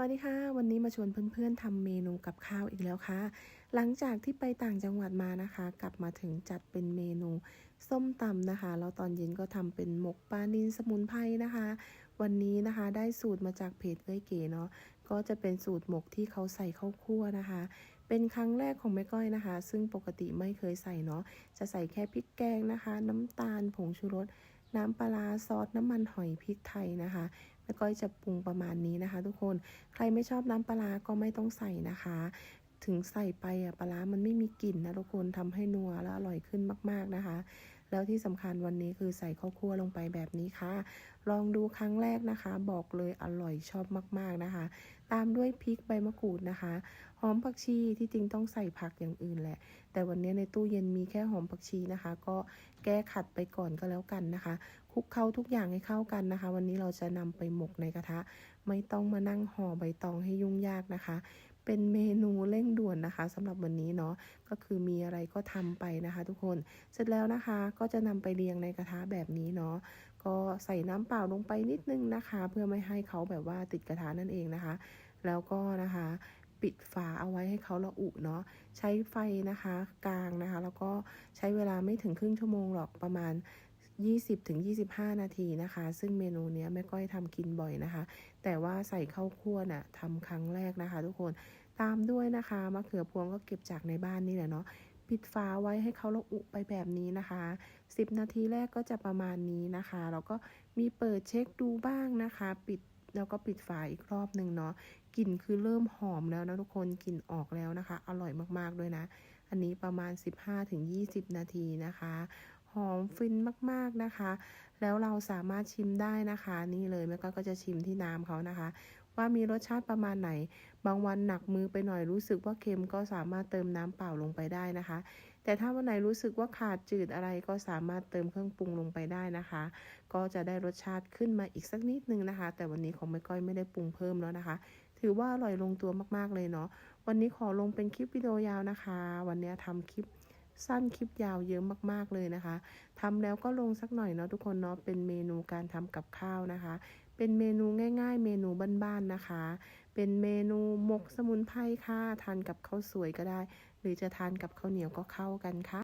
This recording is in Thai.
วัสดีค่ะ วันนี้มาชวนเพื่อนๆทำเมนูกับข้าวอีกแล้วค่ะ หลังจากที่ไปต่างจังหวัดมานะคะ กลับมาถึงจัดเป็นเมนูส้มตำนะคะแล้วตอนเย็นก็ทำเป็นหมกปลานินสมุนไพรนะคะ วันนี้นะคะได้สูตรมาจากเพจเอ้ยเก๋เนาะก็จะเป็นสูตรหมกที่เขาใส่ข้าวคั่วนะคะ เป็นครั้งแรกของแม่ก้อยนะคะ ซึ่งปกติไม่เคยใส่เนาะจะใส่แค่พริกแกงนะคะ น้ำตาลผงชูรสน้ำปลาซอสน้ำมันหอยพริกไทยนะคะ แม่ก้อยจะปรุงประมาณนี้นะคะ ทุกคนใครไม่ชอบน้ำปลาก็ไม่ต้องใส่นะคะ ถึงใส่ไปอะปลาร้ามันไม่มีกลิ่นนะทุกคนทำให้นัวและอร่อยขึ้นมาก ๆนะคะ แล้วที่สำคัญวันนี้คือใส่ข้าวคั่วลงไปแบบนี้ค่ะ ลองดูครั้งแรกนะคะ บอกเลยอร่อยชอบมากๆนะคะ ตามด้วยพริกใบมะกรูดนะคะหอมผักชีที่จริงต้องใส่ผักอย่างอื่นแหละ แต่วันนี้ในตู้เย็นมีแค่หอมผักชีนะคะ ก็แก้ขัดไปก่อนก็แล้วกันนะคะคลุกเคล้าทุกอย่างให้เข้ากันนะคะ วันนี้เราจะนำไปหมกในกระทะ ไม่ต้องมานั่งห่อใบตองให้ยุ่งยากนะคะ เป็นเมนูเร่งด่วนนะคะสำหรับวันนี้เนาะก็คือมีอะไรก็ทำไปนะคะ ทุกคนเสร็จแล้วนะคะ ก็จะนำไปเรียงในกระทะแบบนี้เนาะก็ใส่น้ำเปล่าลงไปนิดนึงนะคะ เพื่อไม่ให้เขาแบบว่าติดกระทะนั่นเองนะคะ แล้วก็นะคะปิดฝาเอาไว้ให้เขาละอุเนาะใช้ไฟนะคะกลางนะคะ แล้วก็ใช้เวลาไม่ถึงครึ่งชั่วโมงหรอกประมาณ 20-25 นาทีนะคะ ซึ่งเมนูเนี้ยแม่ก้อยทำกินบ่อยนะคะ แต่ว่าใส่ข้าวคั่วน่ะทำครั้งแรกนะคะ ทุกคน ตามด้วยนะคะมะเขือพวงก็เก็บจากในบ้านนี่แหละเนาะปิดฝาไว้ให้เขาละอุไปแบบนี้นะคะ 10 นาทีแรกก็จะประมาณนี้นะคะแล้วก็มีเปิดเช็คดูบ้างนะคะ ปิดแล้วก็ปิดฝาอีกรอบหนึ่งเนาะกลิ่นคือเริ่มหอมแล้วนะทุกคนกลิ่นออกแล้วนะคะ อร่อยมากๆด้วยนะ อันนี้ประมาณ 15-20 นาทีนะคะหอมฟินมากๆนะคะ แล้วเราสามารถชิมได้นะคะ นี่เลยแม่ก้อยก็จะชิมที่น้ำเขานะคะ ว่ามีรสชาติประมาณไหน บางวันหนักมือไปหน่อยรู้สึกว่าเค็มก็สามารถเติมน้ำเปล่าลงไปได้นะคะ แต่ถ้าวันไหนรู้สึกว่าขาดจืดอะไรก็สามารถเติมเครื่องปรุงลงไปได้นะคะ ก็จะได้รสชาติขึ้นมาอีกสักนิดนึงนะคะ แต่วันนี้ของแม่ก้อยไม่ได้ปรุงเพิ่มแล้วนะคะ ถือว่าอร่อยลงตัวมากๆเลยเนาะวันนี้ขอลงเป็นคลิปวิดีโอยาวนะคะ วันนี้ทำคลิป สั้นคลิปยาวเยอะมากๆเลยนะคะทำแล้วก็ลงสักหน่อยเนาะทุกคนเนาะเป็นเมนูการทำกับข้าวนะคะ เป็นเมนูง่าย ๆ เมนูบ้านๆนะคะ เป็นเมนูหมกสมุนไพรค่ะทานกับข้าวสวยก็ได้ หรือจะทานกับข้าวเหนียวก็เข้ากันค่ะ